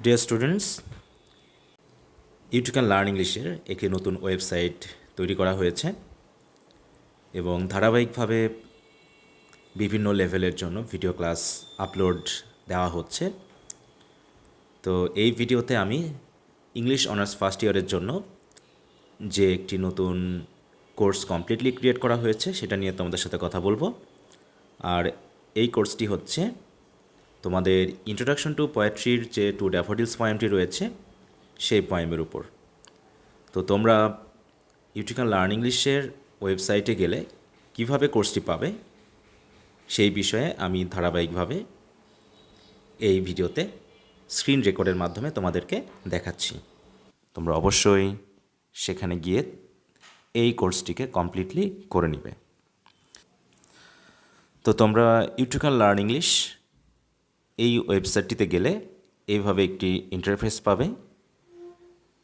Dear students YouTube can learn ইংলিশের একটি নতুন ওয়েবসাইট তৈরি করা হয়েছে এবং ধারাবাহিকভাবে বিভিন্ন লেভেলের জন্য ভিডিও ক্লাস আপলোড দেওয়া হচ্ছে। তো এই ভিডিওতে আমি ইংলিশ অনার্স ফার্স্ট ইয়ারের জন্য যে একটি নতুন কোর্স কমপ্লিটলি ক্রিয়েট করা হয়েছে, সেটা নিয়ে তোমাদের সাথে কথা বলব। আর এই কোর্সটি হচ্ছে তোমাদের ইন্ট্রোডাকশন টু পোয়েট্রির যে টু ড্যাফোডিলস পয়েমটি রয়েছে, সেই পয়েমের উপর। তো তোমরা ইউটিউকান লার্ন ইংলিশের ওয়েবসাইটে গেলে কীভাবে কোর্সটি পাবে, সেই বিষয়ে আমি ধারাবাহিকভাবে এই ভিডিওতে স্ক্রিন রেকর্ডের মাধ্যমে তোমাদেরকে দেখাচ্ছি। তোমরা অবশ্যই সেখানে গিয়ে এই কোর্সটিকে কমপ্লিটলি করে নিবে। তো তোমরা ইউটিউকান লার্ন ইংলিশ এই ওয়েবসাইটটিতে গেলে এইভাবে একটি ইন্টারফেস পাবে,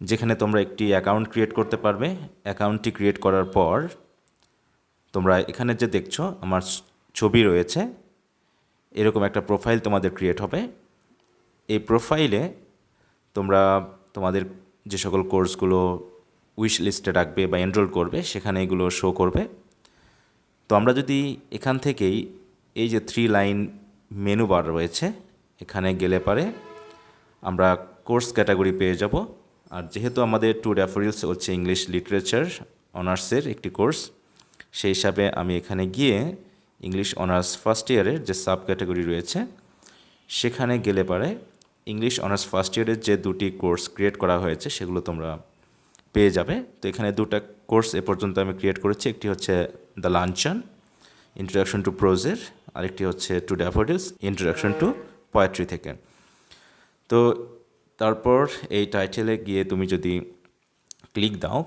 যেখানে তোমরা একটি অ্যাকাউন্ট ক্রিয়েট করতে পারবে। অ্যাকাউন্টটি ক্রিয়েট করার পর তোমরা এখানে যে দেখছ, আমার ছবি রয়েছে, এরকম একটা প্রোফাইল তোমাদের ক্রিয়েট হবে। এই প্রোফাইলে তোমরা তোমাদের যে সকল কোর্সগুলো উইশ লিস্টে রাখবে বা এনরোল করবে, সেখানে এগুলো শো করবে। তো আমরা যদি এখান থেকেই এই যে থ্রি লাইন মেনু বার রয়েছে, এখানে গেলে পারে আমরা কোর্স ক্যাটাগরি পেয়ে যাব। আর যেহেতু আমাদের টু ড্যাফোরিলস হচ্ছে ইংলিশ লিটারেচার অনার্সের একটি কোর্স সেই হিসাবে আমি এখানে গিয়ে ইংলিশ অনার্স ফার্স্ট ইয়ারের যে সাব ক্যাটাগরি রয়েছে, সেখানে গেলে পারে ইংলিশ অনার্স ফার্স্ট ইয়ারের যে দুটি কোর্স ক্রিয়েট করা হয়েছে, সেগুলো তোমরা পেয়ে যাবে। তো এখানে দুটা কোর্স এ পর্যন্ত আমি ক্রিয়েট করেছি, একটি হচ্ছে দ্য লাঞ্চন ইন্ট্রোডাকশন টু প্রোজের আরেকটি হচ্ছে to daffodils introduction to poetry থেকে। তো তারপর এই টাইটেলে গিয়ে তুমি যদি ক্লিক দাও,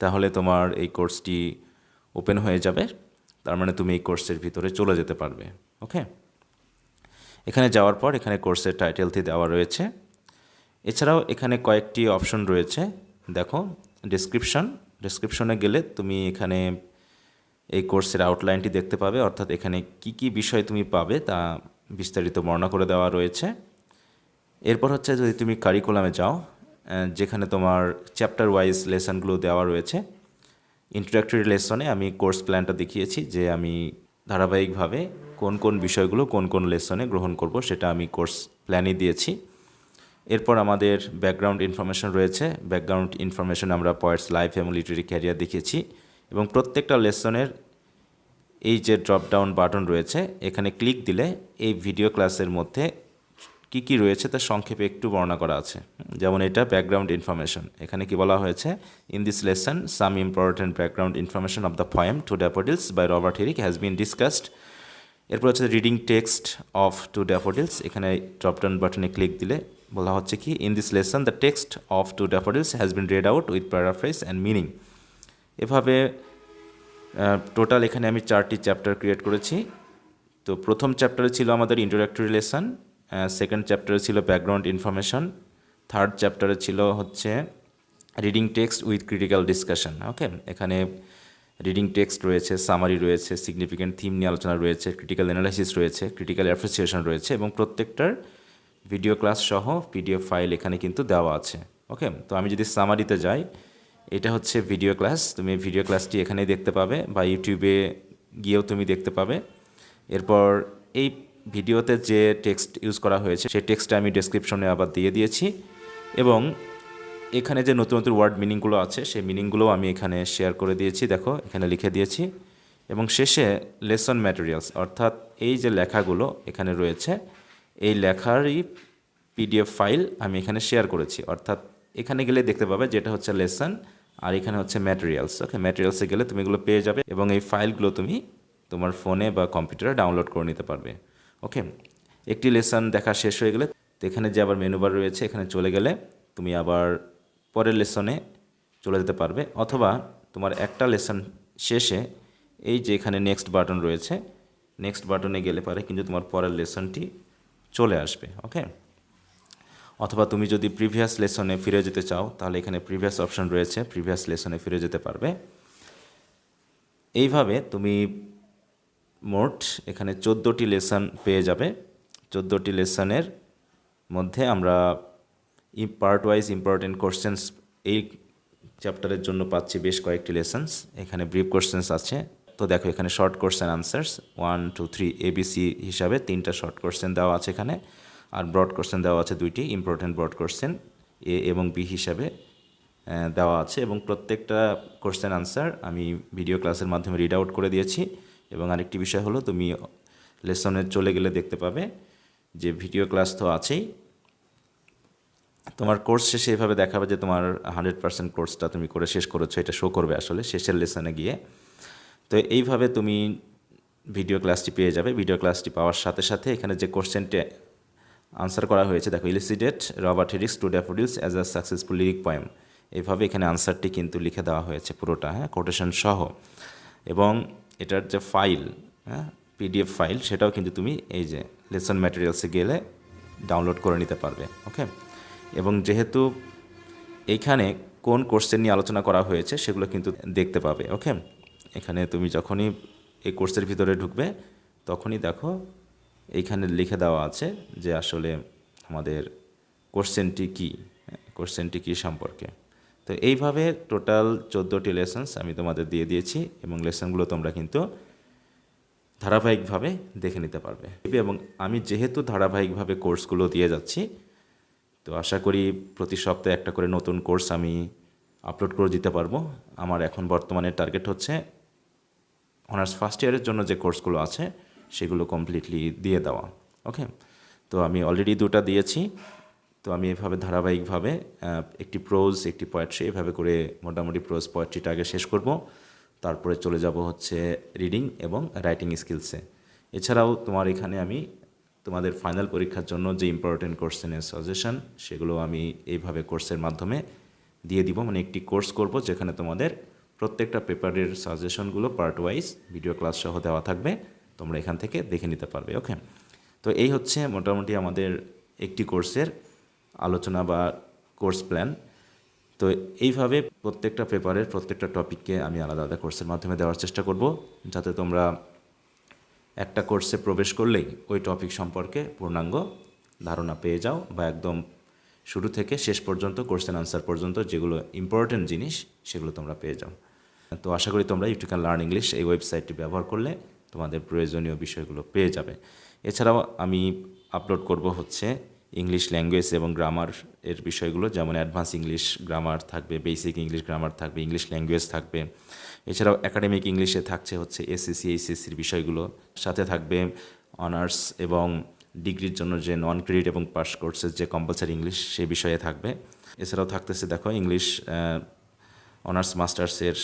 তাহলে তোমার এই কোর্সটি ওপেন হয়ে যাবে। তার মানে তুমি এই কোর্সের ভিতরে চলে যেতে পারবে ওকে এখানে যাওয়ার পর এখানে কোর্সের টাইটেলটি দেওয়া রয়েছে। এছাড়াও এখানে কয়েকটি অপশন রয়েছে। দেখো ডিসক্রিপশন ডিসক্রিপশনে গেলে তুমি এখানে এই কোর্সের আউটলাইনটি দেখতে পাবে। অর্থাৎ এখানে কি কি বিষয় তুমি পাবে তা বিস্তারিত বর্ণনা করে দেওয়া রয়েছে। এরপর হচ্ছে যদি তুমি কারিকুলামে যাও যেখানে তোমার চ্যাপ্টার ওয়াইজ লেসনগুলো দেওয়া রয়েছে। ইন্ট্রোডাক্টরি লেসনে আমি কোর্স প্ল্যানটা দেখিয়েছি যে আমি ধারাবাহিকভাবে কোন কোন বিষয়গুলো কোন কোন লেসনে গ্রহণ করব, সেটা আমি কোর্স প্ল্যানই দিয়েছি। এরপর আমাদের ব্যাকগ্রাউন্ড ইনফরমেশন রয়েছে। ব্যাকগ্রাউন্ড ইনফরমেশন আমরা পয়েন্টস লাইফ এবং লিটারি ক্যারিয়ার দেখিয়েছি। এবং প্রত্যেকটা লেসনের এই যে ড্রপ ডাউন বাটন রয়েছে, এখানে ক্লিক দিলে এই ভিডিও ক্লাসের মধ্যে কি কি রয়েছে তা সংক্ষেপে একটু বর্ণনা করা আছে। যেমন এটা ব্যাকগ্রাউন্ড ইনফরমেশন এখানে কি বলা হয়েছে? In this lesson some important background information of the poem to daffodils by Robert Herrick has been discussed এরপর হচ্ছে reading text of to daffodils এখানে ড্রপডাউন বাটনে ক্লিক দিলে বলা হচ্ছে কি in this lesson the text of to daffodils has been read out with paraphrase and meaning এভাবে total এখানে আমি চারটি চ্যাপ্টার ক্রিয়েট করেছি। তো প্রথম চ্যাপ্টারে ছিল আমাদের ইন্ট্রোডাক্টরি লেসন সেকেন্ড চ্যাপ্টারে ছিল ব্যাকগ্রাউন্ড ইনফরমেশন থার্ড চ্যাপ্টারে ছিল হচ্ছে reading text with critical discussion okay এখানে রিডিং টেক্সট রয়েছে সামারি রয়েছে সিগনিফিকেন্ট থিম নিয়ে আলোচনা রয়েছে ক্রিটিক্যাল অ্যানালাইসিস রয়েছে ক্রিটিক্যাল অ্যাপ্রিসিয়েশন রয়েছে এবং প্রত্যেকটার ভিডিও ক্লাস সহ পিডিএফ ফাইল এখানে কিন্তু দেওয়া আছে ওকে তো আমি যদি সামারিতে যাই এটা হচ্ছে ভিডিও ক্লাস তুমি ভিডিও ক্লাসটি এখানেই দেখতে পাবে বা ইউটিউবে গিয়েও তুমি দেখতে পাবে। এরপর এই ভিডিওতে যে টেক্সট ইউজ করা হয়েছে, সেই টেক্সটটা আমি ডেসক্রিপশনে আবার দিয়ে দিয়েছি। এবং এখানে যে নতুন নতুন ওয়ার্ড মিনিংগুলো আছে, সেই মিনিংগুলো আমি এখানে শেয়ার করে দিয়েছি। দেখো, এখানে লিখে দিয়েছি। এবং শেষে লেসন ম্যাটেরিয়ালস অর্থাৎ এই যে লেখাগুলো এখানে রয়েছে, এই লেখারই পিডিএফ ফাইল আমি এখানে শেয়ার করেছি। অর্থাৎ এখানে গেলে দেখতে পাবে যেটা হচ্ছে লেসন আর এখানে হচ্ছে ম্যাটেরিয়ালস ওকে ম্যাটেরিয়ালসে গেলে তুমি এগুলো পেয়ে যাবে এবং এই ফাইলগুলো তুমি তোমার ফোনে বা কম্পিউটারে ডাউনলোড করে নিতে পারবে ওকে একটি লেসন দেখা শেষ হয়ে গেলে তো এখানে যে আবার মেনু বার রয়েছে, এখানে চলে গেলে তুমি আবার পরের লেসনে চলে যেতে পারবে অথবা তোমার একটা লেসন শেষে এই যে এখানে নেক্সট বাটন রয়েছে নেক্সট বাটনে গেলে পারে কিন্তু তোমার পরের লেসনটি চলে আসবে ওকে অথবা তুমি যদি প্রিভিয়াস লেসনে ফিরে যেতে চাও, তাহলে এখানে প্রিভিয়াস অপশন রয়েছে প্রিভিয়াস লেসনে ফিরে যেতে পারবে। এইভাবে তুমি মোট এখানে চোদ্দোটি লেসন পেয়ে যাবে। চোদ্দোটি লেসনের মধ্যে আমরা পার্ট ওয়াইজ ইম্পর্টেন্ট কোশ্চেন্স এই চ্যাপ্টারের জন্য পাচ্ছি বেশ কয়েকটি লেসন্স এখানে ব্রিফ কোশ্চেন্স আছে। তো দেখো এখানে short question answers one two three A B C হিসাবে তিনটা শর্ট কোশ্চেন দেওয়া আছে এখানে। আর ব্রড কোশ্চেন দেওয়া আছে দুইটি ইম্পর্টেন্ট ব্রড কোশ্চেন এ এবং বি হিসাবে দেওয়া আছে এবং প্রত্যেকটা কোশ্চেন আনসার আমি ভিডিও ক্লাসের মাধ্যমে রিড আউট করে দিয়েছি এবং আরেকটি বিষয় হলো তুমি লেসনে চলে গেলে দেখতে পাবে যে ভিডিও ক্লাস তো আছেই। তোমার কোর্স শেষে এভাবে দেখাবে যে তোমার হান্ড্রেড পার্সেন্ট কোর্সটা তুমি করে শেষ করেছ, এটা শো করবে আসলে শেষের লেসনে গিয়ে। তো এইভাবে তুমি ভিডিও ক্লাসটি পেয়ে যাবে ভিডিও ক্লাসটি পাওয়ার সাথে সাথে এখানে যে কোশ্চেনটি আনসার করা হয়েছে। দেখো elucidate Robert Herrick's to daffodils as a successful lyric poem এইভাবে এখানে আনসারটি কিন্তু লিখে দেওয়া হয়েছে পুরোটা হ্যাঁ কোটেশন সহ। এবং এটার যে ফাইল হ্যাঁ পিডিএফ ফাইল সেটাও কিন্তু তুমি এই যে লেসন ম্যাটেরিয়ালসে গেলে ডাউনলোড করে নিতে পারবে ওকে এবং যেহেতু এইখানে কোন কোর্সের নিয়ে আলোচনা করা হয়েছে, সেগুলো কিন্তু দেখতে পাবে ওকে এখানে তুমি যখনই এই কোর্সের ভিতরে ঢুকবে, তখনই দেখো এইখানে লিখে দেওয়া আছে যে আসলে আমাদের কোশ্চেনটি কী কোশ্চেনটি কী সম্পর্কে। তো এইভাবে টোটাল চোদ্দোটি লেসন্স আমি তোমাদের দিয়ে দিয়েছি এবং লেসনগুলো তোমরা কিন্তু ধারাবাহিকভাবে দেখে নিতে পারবে। এবং আমি যেহেতু ধারাবাহিকভাবে কোর্সগুলো দিয়ে যাচ্ছি, তো আশা করি প্রতি সপ্তাহে একটা করে নতুন কোর্স আমি আপলোড করে দিতে পারব। আমার এখন বর্তমানে টার্গেট হচ্ছে অনার্স ফার্স্ট ইয়ারের জন্য যে কোর্সগুলো আছে সেগুলো কমপ্লিটলি দিয়ে দেওয়া ওকে তো আমি অলরেডি দুটা দিয়েছি, তো আমি এভাবে ধারাবাহিকভাবে একটি প্রোজ একটি পোয়েট্রি এভাবে করে মোটামুটি প্রোজ পোয়েট্রিটা আগে শেষ করব। তারপরে চলে যাব হচ্ছে রিডিং এবং রাইটিং স্কিলসে এছাড়াও তোমার এখানে আমি তোমাদের ফাইনাল পরীক্ষার জন্য যে ইম্পর্টেন্ট কোর্সেনের সাজেশন সেগুলো আমি এইভাবে কোর্সের মাধ্যমে দিয়ে দিব। মানে একটি কোর্স করব যেখানে তোমাদের প্রত্যেকটা পেপারের সাজেশনগুলো পার্ট ওয়াইজ ভিডিও ক্লাস সহ দেওয়া থাকবে। তোমরা এখান থেকে দেখে নিতে পারবে ওকে তো এই হচ্ছে মোটামুটি আমাদের একটি কোর্সের আলোচনা বা কোর্স প্ল্যান। তো এইভাবে প্রত্যেকটা পেপারের প্রত্যেকটা টপিককে আমি আলাদা আলাদা কোর্সের মাধ্যমে দেওয়ার চেষ্টা করব, যাতে তোমরা একটা কোর্সে প্রবেশ করলেই ওই টপিক সম্পর্কে পূর্ণাঙ্গ ধারণা পেয়ে যাও বা একদম শুরু থেকে শেষ পর্যন্ত কোর্সেন আনসার পর্যন্ত যেগুলো ইম্পর্টেন্ট জিনিস সেগুলো তোমরা পেয়ে যাও। তো আশা করি তোমরা ইউটিউব ক্যান লার্ন ইংলিশ এই ওয়েবসাইটটি ব্যবহার করলে তোমাদের প্রয়োজনীয় বিষয়গুলো পেয়ে যাবে। এছাড়াও আমি আপলোড করব হচ্ছে ইংলিশ ল্যাঙ্গুয়েজ এবং গ্রামার এর বিষয়গুলো, যেমন অ্যাডভান্স ইংলিশ গ্রামার থাকবে বেসিক ইংলিশ গ্রামার থাকবে ইংলিশ ল্যাঙ্গুয়েজ থাকবে। এছাড়াও একাডেমিক ইংলিশে থাকছে হচ্ছে এসএসসি এইচএসসির বিষয়গুলো। সাথে থাকবে অনার্স এবং ডিগ্রির জন্য যে নন ক্রেডিট এবং পাস কোর্সের যে কম্পালসারি ইংলিশ সে বিষয়ে থাকবে। এছাড়াও থাকতেছে দেখো ইংলিশ অনার্স মাস্টার্সের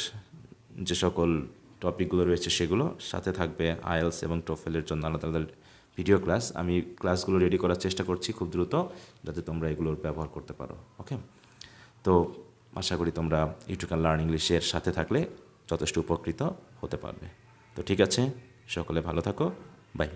যে সকল টপিকগুলো রয়েছে সেগুলো। সাথে থাকবে আইএলস এবং টোফেলের জন্য আলাদা আলাদা ভিডিও ক্লাস আমি ক্লাসগুলো রেডি করার চেষ্টা করছি খুব দ্রুত যাতে তোমরা এগুলোর ব্যবহার করতে পারো ওকে তো আশা করি তোমরা ইউটিউব লার্ন ইংলিশের সাথে থাকলে যথেষ্ট উপকৃত হতে পারবে। তো ঠিক আছে, সকলে ভালো থাকো বাই